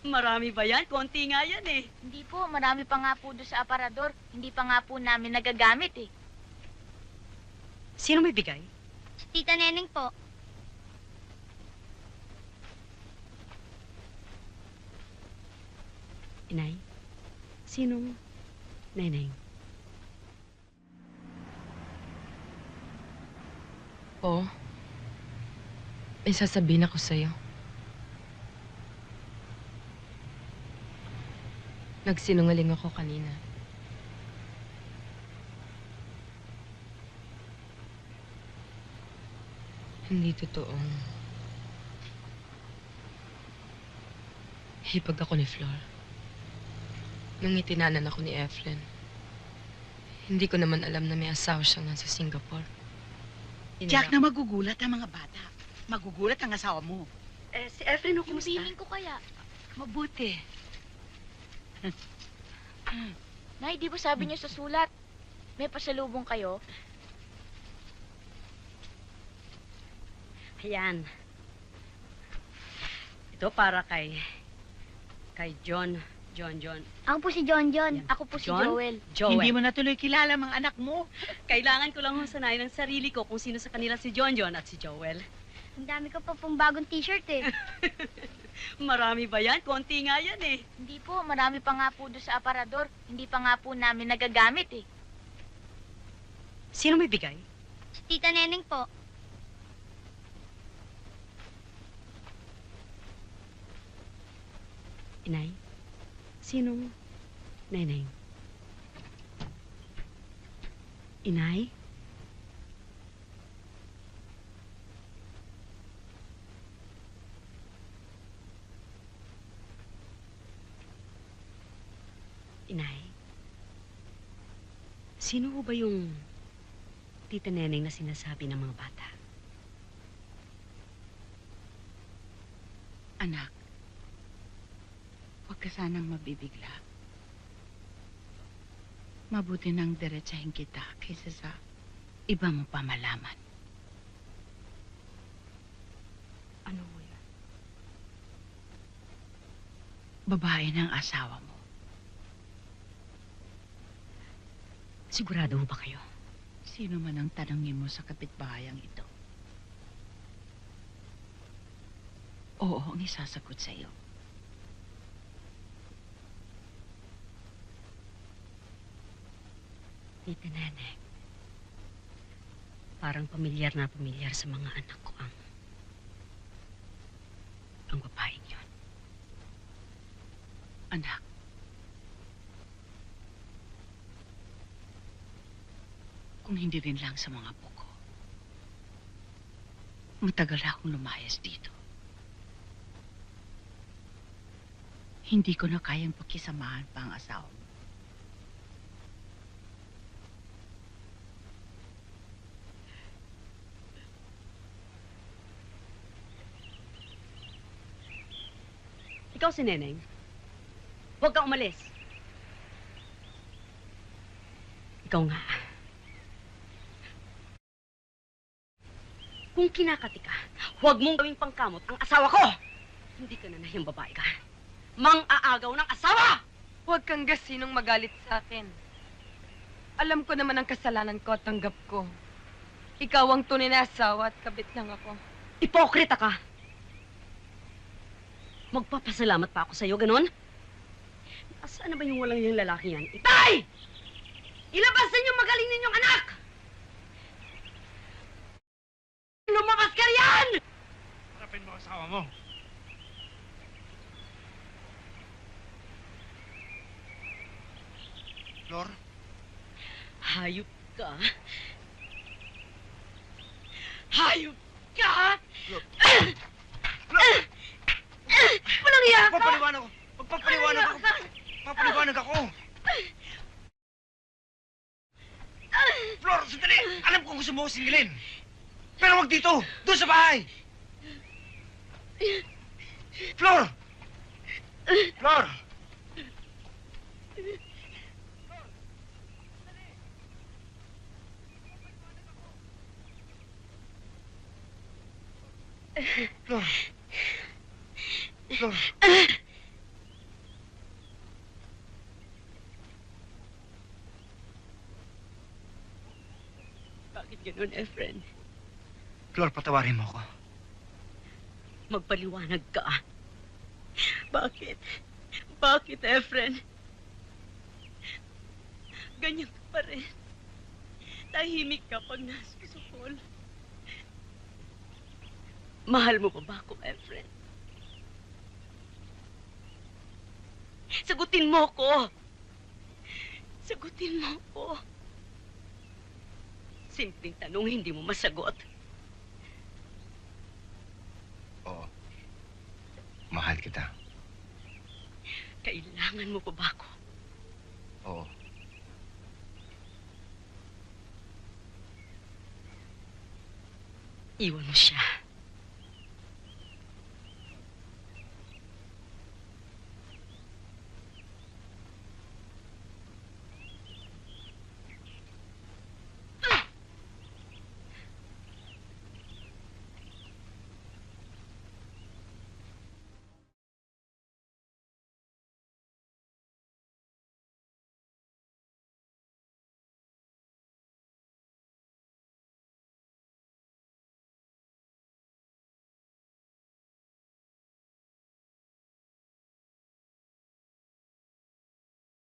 Marami ba yan? Konti nga yan eh. Hindi po, marami pa nga po doon sa aparador. Hindi pa nga po namin nagagamit eh. Sino may bigay? Tita Neneng po. Inay? Sinong neneng? Po, may sasabihin ako sa'yo. Nagsinungaling ako kanina. Hindi totoo. Hipag ako ni Flor. Nung itinanan ako ni Efren. Hindi ko naman alam na may asawa siya nasa Singapore. Jack na magugulat ang mga bata. Magugulat ang asawa mo. Eh, si Efren, o Yung kumusta? feeling ko kaya. Mabuti. Nay, di ba sabi niyo sa sulat? May pasalubong kayo? Ayan. Ito para kay... Kay John. John, John. Ako po si John John. Yan. Ako po si John? Joel. Joel. Hindi mo natuloy kilala mga anak mo. Kailangan ko lang hong sanayin ng sarili ko kung sino sa kanila si John John at si Joel. Ang dami ko pa pong bagong t-shirt eh. Marami ba yan? Konti nga yan eh. Hindi po, marami pa nga po doon sa aparador. Hindi pa nga po namin nagagamit eh. Sino may bigay? Tita Neneng po. Inay? Sinong neneng? Inay? Inay? Sino ho ba yung tita neneng na sinasabi ng mga bata? Anak, huwag ka sanang mabibigla. Mabuti nang diretsahin kita kaysa sa iba mo pa malaman. Ano ho yun? Babae ng asawa mo. Sigurado ho ba kayo? Sino man ang tanongin mo sa kapitbahayang ito? Oo, ang isasagot sa iyo. Tita Neneng. Parang pamilyar na pamilyar sa mga anak ko ang babaeng yun. Anak. Kung hindi rin lang sa mga apo ko. Matagal akong lumayas dito. Hindi ko na kayang pakisamahan pa ang asawa mo. Ikaw si Neneng. Huwag kang umalis. Ikaw nga. Kung kinakati ka, huwag mong gawing pangkamot ang asawa ko! Hindi ka na nahiyang babae ka. Mang-aagaw ng asawa! Huwag kang gasinong magalit sa akin. Alam ko naman ang kasalanan ko at tanggap ko. Ikaw ang tunay na asawa at kabit lang ako. Ipokrita ka! Magpapasalamat pa ako sa'yo, ganon? Asaan na ba yung walang yung lalaki yan? Itay! Ilabas yung magaling ninyong anak! Lumabas ka riyan! Harapin mo ang asawa mo. Flor, Hayop ka. Hayop ka! Flor. Walang iya ka! Papaliwanag ako! Magpapaliwanag ako! Papaliwanag ako! Flor, sandali! Alam kong gusto mo singilin. Pero wag dito! Doon sa bahay! Flor! Flor! Flor! Flor! Bakit ganun, Efren? Flor, patawarin mo ko. Magpaliwanag ka. Bakit? Bakit, Efren? Ganyan ka pa rin. Tahimik ka pag nasa kusukol. Mahal mo pa ba ako, Efren? Sagutin mo ko! Sagutin mo ko! Simpleng tanong, hindi mo masagot. Oo. Mahal kita. Kailangan mo pa ba ako? Oo. Iwan mo siya.